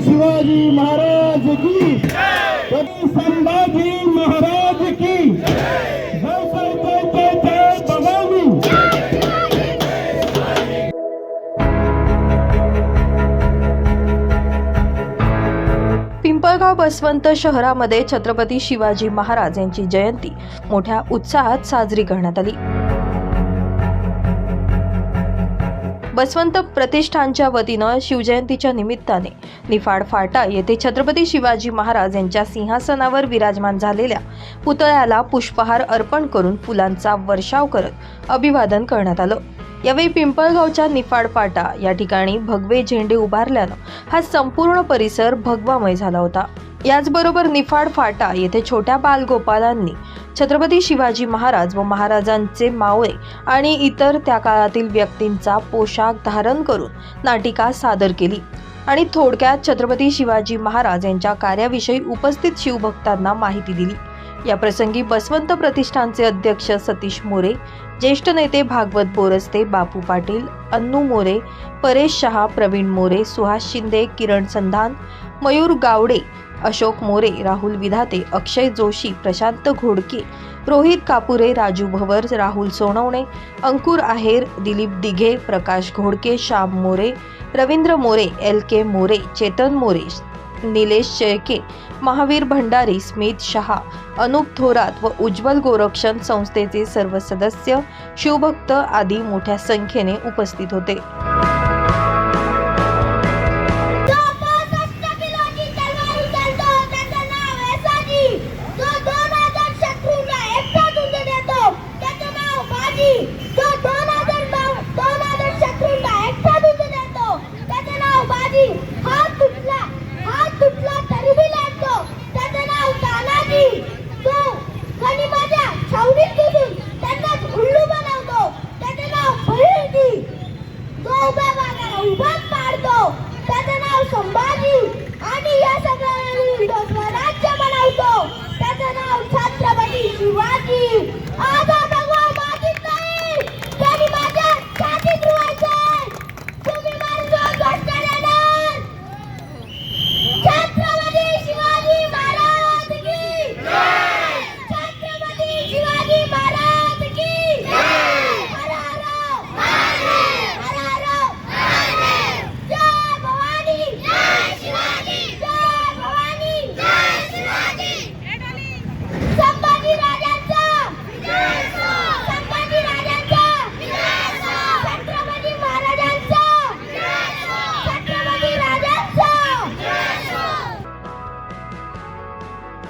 शिवाजी महाराज की। संभाजी महाराज की। पिंपळगाव बसवंत शहरामध्ये छत्रपती शिवाजी महाराज यांची जयंती मोठ्या उत्साहात साजरी करण्यात आली. बसवंत प्रतिष्ठानच्या वतीनं शिवजयंतीच्या निमित्ताने निफाड फाटा येथे छत्रपती शिवाजी महाराज यांच्या सिंहासनावर विराजमान झालेल्या पुतळ्याला पुष्पहार अर्पण करून फुलांचा वर्षाव करत अभिवादन करण्यात आलं. यावेळी पिंपळगावच्या निफाड फाटा या ठिकाणी भगवे झेंडे उभारल्यानं हा संपूर्ण परिसर भगवामय झाला होता. याचबरोबर निफाड फाटा येथे छोट्या बालगोपालांनी छत्रपती शिवाजी महाराज व महाराजांचे मावळे आणि इतर त्या काळातील व्यक्तींचा पोशाख धारण करून नाटिका सादर केली. आणि थोडक्यात छत्रपती शिवाजी महाराज यांच्या कार्याविषयी उपस्थित शिवभक्तांना माहिती दिली. या प्रसंगी बसवंत प्रतिष्ठानचे अध्यक्ष सतीश मोरे ज्येष्ठ नेते भागवत बोरस्ते बापू पाटील अन्नू मोरे परेश शहा प्रवीण मोरे सुहास शिंदे किरण संधान मयूर गावडे अशोक मोरे राहुल विधाते अक्षय जोशी प्रशांत घोडके रोहित कापुरे राजू भवर राहुल सोनवणे अंकुर आहेर दिलीप दिघे प्रकाश घोडके श्याम मोरे रवींद्र मोरे एल के मोरे चेतन मोरे निलेश शेळके महावीर भंडारी स्मित शहा अनुप थोरात व उज्ज्वल गोरक्षण संस्थेचे सर्व सदस्य शिवभक्त आदी मोठ्या संख्येने उपस्थित होते.